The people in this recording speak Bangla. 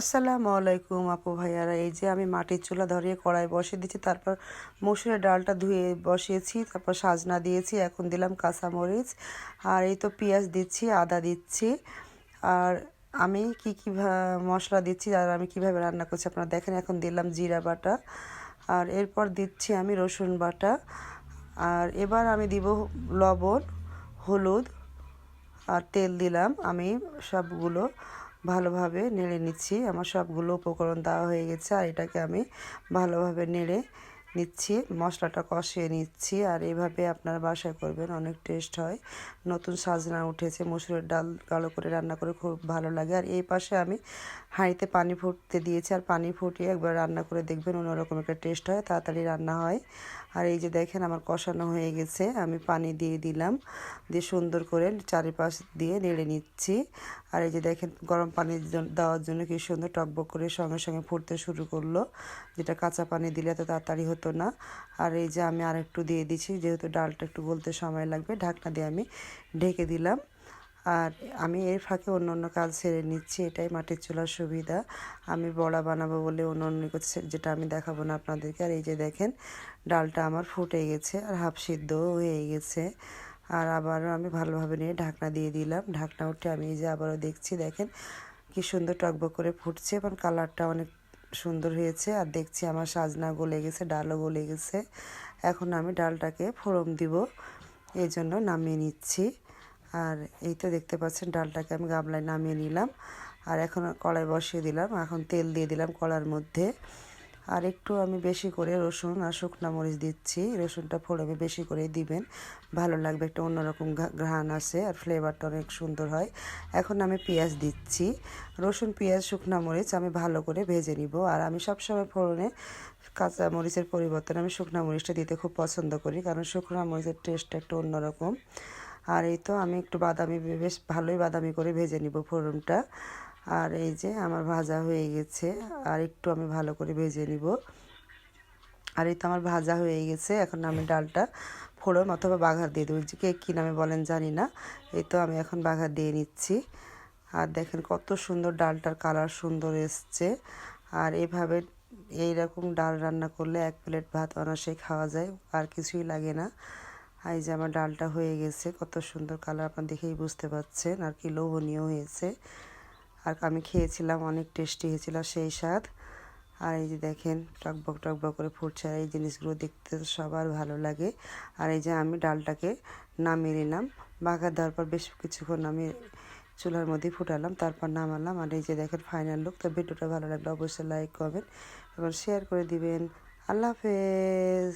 আসসালামু আলাইকুম আপু ভাইয়ারা, এই যে আমি মাটির চুলা ধরিয়ে কড়াই বসিয়ে দিচ্ছি, তারপর মসুরের ডালটা ধুয়ে বসিয়েছি, তারপর সাজনা দিয়েছি, এখন দিলাম কাঁচামরিচ, আর এই তো পেঁয়াজ দিচ্ছি, আদা দিচ্ছি, আর আমি কি কি মশলা দিচ্ছি, আর আমি কীভাবে রান্না করছি আপনারা দেখেন, এখন দিলাম জিরা বাটা, আর এরপর দিচ্ছি আমি রসুন বাটা, আর এবার আমি দিব লবণ, হলুদ, আর তেল দিলাম আমি সবগুলো ভালোভাবে নেড়ে নিচ্ছি। আমার সবগুলো উপকরণ দেওয়া হয়ে গেছে আর এটাকে আমি ভালোভাবে নেড়ে নিচ্ছি। মশলাটা কষিয়ে নিচ্ছি আর এইভাবে আপনার বাসায় করবেন, অনেক টেস্ট হয়। নতুন সাজনা উঠেছে, মসুরের ডাল কালো করে রান্না করে খুব ভালো লাগে। আর এই পাশে আমি হাঁড়িতে পানি ফুটতে দিয়েছি আর পানি ফুটিয়ে একবার রান্না করে দেখবেন অন্যরকম একটা টেস্ট হয়, তাড়াতাড়ি রান্না হয়। আর এই যে দেখেন আমার কষানো হয়ে গেছে, আমি পানি দিয়ে দিলাম, দিয়ে সুন্দর করে চারিপাশ দিয়ে নেড়ে নিচ্ছি। আর এই যে দেখেন গরম পানি দেওয়ার জন্য কি সুন্দর টকবক করে সঙ্গে সঙ্গে ফুটতে শুরু করল। যেটা কাঁচা পানি দিলে এত তাড়াতাড়ি হতো না। আর এই যে আমি আর একটু দিয়ে দিচ্ছি, যেহেতু ডালটা একটু গলতে সময় লাগবে, ঢাকনা দিয়ে আমি ঢেকে দিলাম। আর আমি এর ফাঁকে অন্য অন্য কাজ সেরে নিচ্ছি, এটাই মাটির চুলার সুবিধা। আমি বড়া বানাবো বলে অন্য অন্য যেটা আমি দেখাবো না আপনাদেরকে। আর এই যে দেখেন, ডালটা আমার ফুটে গেছে আর হাফ সিদ্ধ হয়ে গেছে। আর আবারও আমি ভালোভাবে নিয়ে ঢাকনা দিয়ে দিলাম। ঢাকনা উঠে আমি এই যে আবারও দেখছি, দেখেন কি সুন্দর টকবক করে ফুটছে এবং কালারটা অনেক সুন্দর হয়েছে। আর দেখছি আমার সাজনা গলে গেছে, ডালও গলে গেছে। এখন আমি ডালটাকে ফোড়ন দিব, এই জন্য নামিয়ে নিচ্ছি। আর এই তো দেখতে পাচ্ছেন, ডালটাকে আমি গামলায় নামিয়ে নিলাম। আর এখন কড়াই বসিয়ে দিলাম। এখন তেল দিয়ে দিলাম কড়ার মধ্যে। আর একটু আমি বেশি করে রসুন আর শুকনা মরিচ দিচ্ছি। রসুনটা ফোড়বে বেশি করে দিবেন। ভালো লাগবে একটা অন্যরকম ঘ্রাণ আছে আর ফ্লেভারটা অনেক সুন্দর হয়। এখন আমি পেঁয়াজ দিচ্ছি। রসুন, পেঁয়াজ, শুকনা মরিচ আমি ভালো করে ভেজে নিব। আর আমি সবসময় ফোড়নে কাঁচা মরিচের পরিবর্তন আমি শুকনা মরিচটা দিতে খুব পছন্দ করি। কারণ শুকনা মরিচের টেস্টটা একটু অন্যরকম। আর এই তো আমি একটু বাদামি বেশ ভালোই বাদামি করে ভেজে নিব ফোড়নটা। আর এই যে আমার ভাজা হয়ে গেছে, আর একটু আমি ভালো করে ভেজে নিব। আর এই তো আমার ভাজা হয়ে গেছে, এখন আমি ডালটা ফোড়ন অথবা বাঘার দিয়ে দেবো। কে, কী নামে বলেন জানি না, এই তো আমি এখন বাঘার দিয়ে নিচ্ছি। আর দেখেন কত সুন্দর ডালটার কালার সুন্দর এসছে। আর এভাবে এইরকম ডাল রান্না করলে এক প্লেট ভাত অনাসে খাওয়া যায়, আর কিছুই লাগে না। এই যে আমার ডালটা হয়ে গেছে, কত সুন্দর কালার আপনার দেখেই বুঝতে পারছেন আর কি লোভনীয় হয়েছে। আর আমি খেয়েছিলাম, অনেক টেস্টি হয়েছিল সেই স্বাদ। আর এই যে দেখেন, টকবক টকবক করে ফুটছে আর এই জিনিসগুলো দেখতে সবার ভালো লাগে। আর এই যে আমি ডালটাকে নামিয়ে নিলাম বাঘা দেওয়ার পর বেশ কিছুক্ষণ আমি চুলার মধ্যে ফুটালাম, তারপর নামালাম। আর এই যে দেখেন ফাইনাল লুক তো ভিডিওটা ভালো লাগলে অবশ্যই লাইক করবেন এবং শেয়ার করে দিবেন। আল্লাহ হাফেজ।